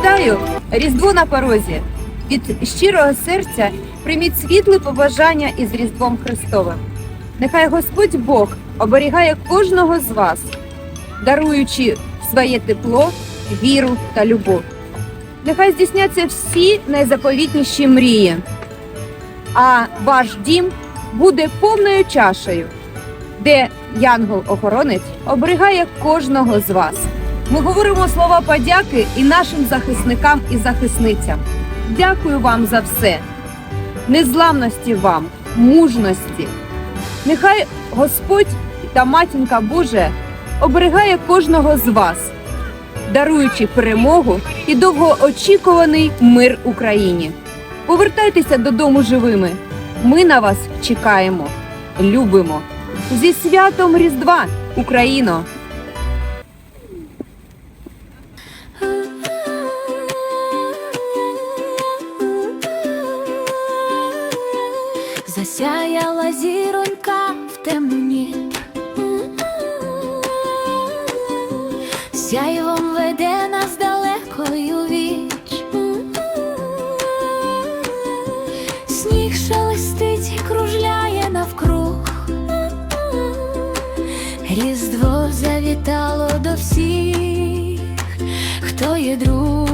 Вітаю! Різдво на порозі. Від щирого серця прийміть світле побажання із Різдвом Христовим. Нехай Господь Бог оберігає кожного з вас, даруючи своє тепло, віру та любов. Нехай здійсняться всі найзаповітніші мрії, а ваш дім буде повною чашею, де янгол-охоронець оберігає кожного з вас. Ми говоримо слова подяки і нашим захисникам і захисницям. Дякую вам за все. Незламності вам, мужності. Нехай Господь та матінка Божа оберігає кожного з вас, даруючи перемогу і довгоочікуваний мир Україні. Повертайтеся додому живими. Ми на вас чекаємо, любимо. Зі святом Різдва, Україно! Засяяла зіронька в темні, сяйвом веде нас далекою віч. Сніг шелестить і кружляє навкруг. Різдво завітало до всіх, хто є друг.